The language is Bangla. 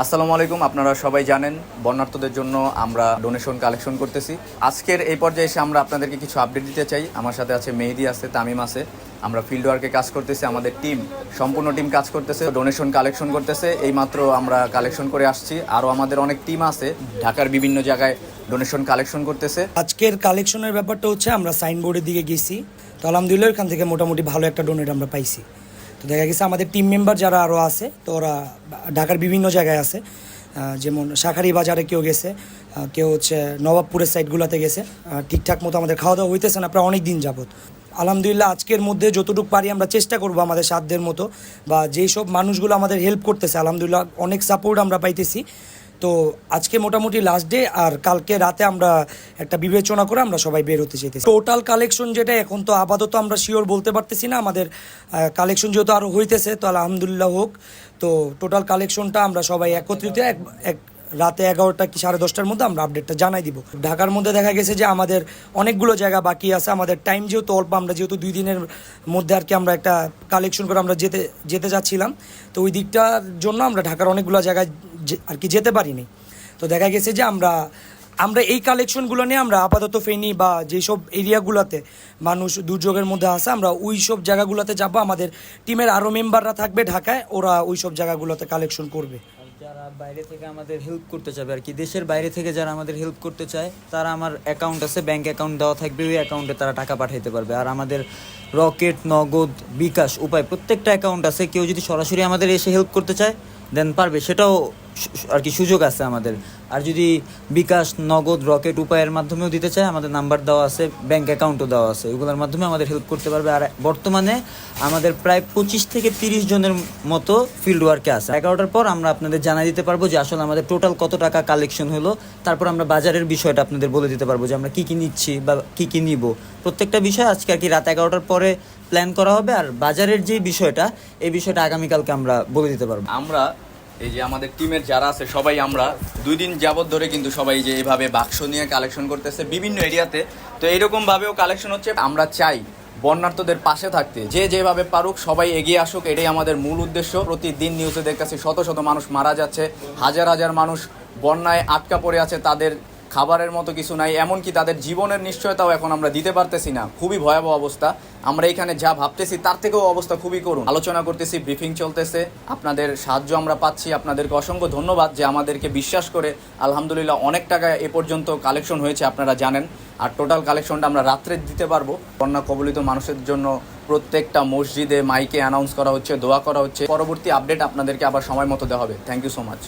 আসসালামু আলাইকুম, আপনারা সবাই জানেন বন্যার্থদের জন্য আমরা ডোনেশন কালেকশন করতেছি। আজকের এই পর্যায়ে এসে আমরা আপনাদেরকে কিছু আপডেট দিতে চাই। আমার সাথে আছে মেহেদি আছে, তামিম আছে। আমরা ফিল্ড ওয়ার্কে কাজ করতেছি, আমাদের টিম সম্পূর্ণ টিম কাজ করতেছে ডোনেশন কালেকশন করতেছে। এইমাত্র আমরা কালেকশন করে আসছি। আরও আমাদের অনেক টিম আছে, ঢাকার বিভিন্ন জায়গায় ডোনেশন কালেকশন করতেছে। আজকের কালেকশনের ব্যাপারটা হচ্ছে, আমরা সাইনবোর্ডের দিকে গেছি। তো আলহামদুলিল্লাহ, এখান থেকে মোটামুটি ভালো একটা ডোনেট আমরা পাইছি। তো দেখা গেছে আমাদের টিম মেম্বার যারা আরও আছে, তো ওরা ঢাকার বিভিন্ন জায়গায় আছে। যেমন শাখারি বাজারে কেউ গেছে কেউ হচ্ছে নবাবপুরের সাইডগুলোতে গেছে ঠিকঠাক মতো আমাদের খাওয়া দাওয়া হইতেছে না, প্রায় অনেক দিন যাবত আলহামদুলিল্লাহ, আজকের মধ্যে যতটুকু পারি আমরা চেষ্টা করব আমাদের সাধ্যের মতো, বা যেই সব মানুষগুলো আমাদের হেল্প করতেছে, আলহামদুলিল্লাহ অনেক সাপোর্ট আমরা পাইতেছি। তো আজকে মোটামুটি লাস্ট ডে আর কালকে রাতে আমরা একটা বিবেচনা করে আমরা সবাই বের হতে চাইতেছি। টোটাল কালেকশন যেটা এখন তো আপাতত আমরা শিওর বলতে পারতেছি না, আমাদের কালেকশন যেহেতু আরও হইতেছে, তো আলহামদুলিল্লাহ হোক। তো টোটাল কালেকশনটা আমরা সবাই একত্রিত এক রাতে এগারোটা কি সাড়ে দশটার মধ্যে আমরা আপডেটটা জানাই দিব। ঢাকার মধ্যে দেখা গেছে যে আমাদের অনেকগুলো জায়গা বাকি আছে, আমাদের টাইম যেহেতু অল্প, আমরা যেহেতু দুই দিনের মধ্যে আর কি আমরা একটা কালেকশন করে আমরা যেতে যেতে যাচ্ছিলাম। তো ওই দিকটার জন্য আমরা ঢাকার অনেকগুলো জায়গায় আর কি যেতে পারিনি। তো দেখা গেছে যে আমরা আমরা এই কালেকশনগুলো নিয়ে আমরা আপাতত ফেনি বা যেসব এরিয়াগুলোতে মানুষ দুর্যোগের মধ্যে আছে, আমরা ওই সব জায়গাগুলোতে যাব। আমাদের টিমের আরও মেম্বাররা থাকবে ঢাকায়, ওরা ওই সব জায়গাগুলোতে কালেকশন করবে। যারা বাইরে থেকে আমাদের হেল্প করতে চাবে আর কি, দেশের বাইরে থেকে যারা আমাদের হেল্প করতে চায়, তারা আমার অ্যাকাউন্ট আছে ব্যাংক অ্যাকাউন্ট দেওয়া থাকবে, ওই অ্যাকাউন্টে তারা টাকা পাঠাইতে পারবে। আর আমাদের রকেট নগদ, বিকাশ, উপায় প্রত্যেকটা অ্যাকাউন্ট আছে, কেউ যদি সরাসরি আমাদের এসে হেল্প করতে চায় দেন পারবে। সেটাও আর কি সুযোগ আছে আমাদের। আর যদি বিকাশ নগদ রকেট উপায়ের মাধ্যমেও দিতে চায়, আমাদের নাম্বার দেওয়া আছে, ব্যাংক অ্যাকাউন্টও দেওয়া আছে। ওগুলোর মাধ্যমে আমাদের হেল্প করতে পারবে। আর বর্তমানে আমাদের প্রায় পঁচিশ থেকে তিরিশ জনের মতো ফিল্ড ওয়ার্কে আছে। এগারোটার পর আমরা আপনাদের জানাই দিতে পারব যে আসলে আমাদের টোটাল কত টাকা কালেকশন হলো। তারপর আমরা বাজারের বিষয়টা আপনাদের বলে দিতে পারব যে আমরা কী কী নিচ্ছি বা কী কী নিব। প্রত্যেকটা বিষয় আজকে আর কি রাত এগারোটার পরে প্ল্যান করা হবে। আর বাজারের যে বিষয়টা, এই বিষয়টা আগামীকালকে আমরা বলে দিতে পারব। আমরা এই যে আমাদের টিমের যারা আছে, সবাই আমরা। দুই দিন যাবৎ ধরে কিন্তু সবাই যে এইভাবে বাক্স নিয়ে কালেকশন করতেছে বিভিন্ন এরিয়াতে। তো এইরকমভাবেও কালেকশন হচ্ছে। আমরা চাই বন্যার্থদের পাশে থাকতে। যে যেভাবে পারুক, সবাই এগিয়ে আসুক। এটাই আমাদের মূল উদ্দেশ্য। প্রতিদিন নিউজে দেখতেছি শত শত মানুষ মারা যাচ্ছে। হাজার হাজার মানুষ বন্যায় আটকা পড়ে আছে তাদের খাবারের মতো কিছু নাই, এমনকি তাদের জীবনের নিশ্চয়তাও এখন আমরা দিতে পারতেছি না। খুবই ভয়াবহ অবস্থা। আমরা এখানে যা ভাবতেছি, তার থেকেও অবস্থা খুবই করুন আলোচনা করতেছি ব্রিফিং চলতেছে। আপনাদের সাহায্য আমরা পাচ্ছি। আপনাদেরকে অসংখ্য ধন্যবাদ যে আমাদেরকে বিশ্বাস করে, আলহামদুলিল্লাহ, অনেক টাকা এ পর্যন্ত কালেকশন হয়েছে, আপনারা জানেন। আর টোটাল কালেকশনটা আমরা রাত্রে দিতে পারব। বন্যা কবলিত মানুষের জন্য প্রত্যেকটা মসজিদে মাইকে অ্যানাউন্স করা হচ্ছে, দোয়া করা হচ্ছে। পরবর্তী আপডেট আপনাদেরকে আবার সময় মতো দেওয়া হবে। Thank you so much